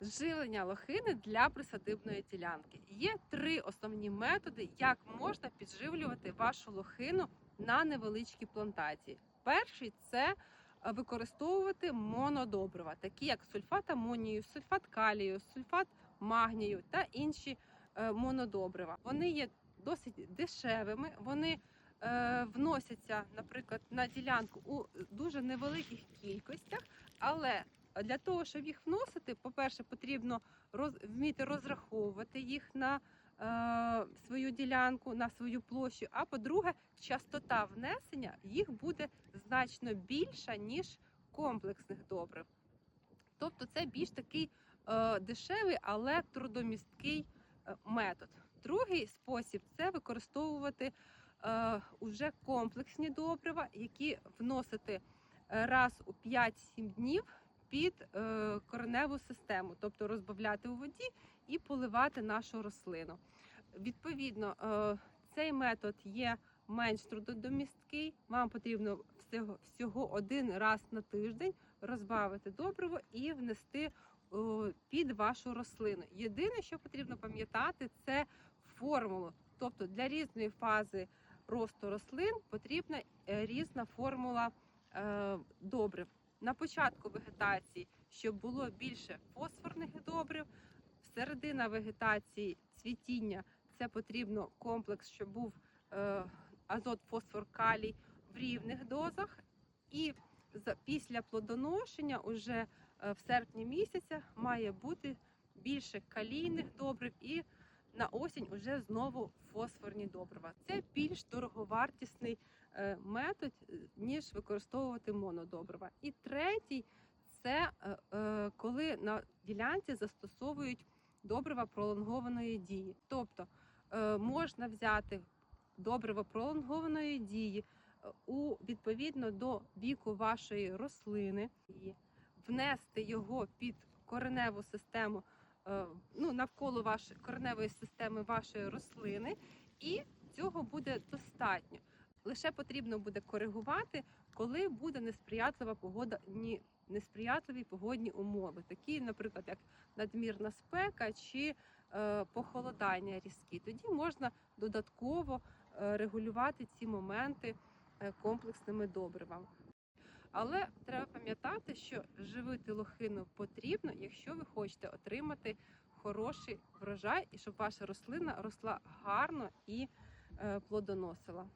Живлення лохини для присадибної ділянки. Є три основні методи, як можна підживлювати вашу лохину на невеличкій плантації. Перший це е, використовувати монодобрива, такі як сульфат амонію, сульфат калію, сульфат магнію та інші е, монодобрива. Вони є досить дешевими. Вони е, вносяться, наприклад, на ділянку у дуже невеликих кількостях, але для того, щоб їх вносити, по-перше, потрібно роз, вміти розраховувати їх на е, свою ділянку, на свою площу. А по-друге, частота внесення їх буде значно більша, ніж комплексних добрив. Тобто це більш такий е, дешевий, але трудомісткий е, метод. Другий спосіб це використовувати е, уже комплексні добрива, які вносити е, раз у 5-7 днів під е, кореневу систему, тобто розбавляти у воді і поливати нашу рослину. Відповідно, е, цей метод є менш трудодомісткий. Вам потрібно всього, один раз на тиждень розбавити добриво і внести під вашу рослину. Єдине, що потрібно пам'ятати, це формулу. Тобто для різної фази росту рослин потрібна е, різна формула добрив. На початку вегетації, щоб було більше фосфорних добрив, середина вегетації цвітіння це потрібно комплекс, щоб був е, азот, фосфор, калій в рівних дозах. І за- після плодоношення, уже е, в серпні місяця, має бути більше калійних добрив і на осінь уже знову фосфорні добрива. Це більш дороговартісний е, метод, е, ніж використовувати монодобрива. І третій це е, коли на ділянці застосовують добрива пролонгованої дії. Тобто можна взяти добриво пролонгованої дії у відповідно до віку вашої рослини внести його під кореневу систему, ну навколо вашої кореневої системи вашої рослини, і цього буде достатньо. Лише потрібно буде коригувати, коли буде несприятлива погода, ні несприятливі погодні умови, такі, наприклад, як надмірна спека чи е, похолодання різкі. Тоді можна додатково е, регулювати ці моменти е, комплексними добривами. Але треба пам'ятати, що живити лохину потрібно, якщо ви хочете отримати хороший врожай і щоб ваша рослина росла гарно і е, плодоносила.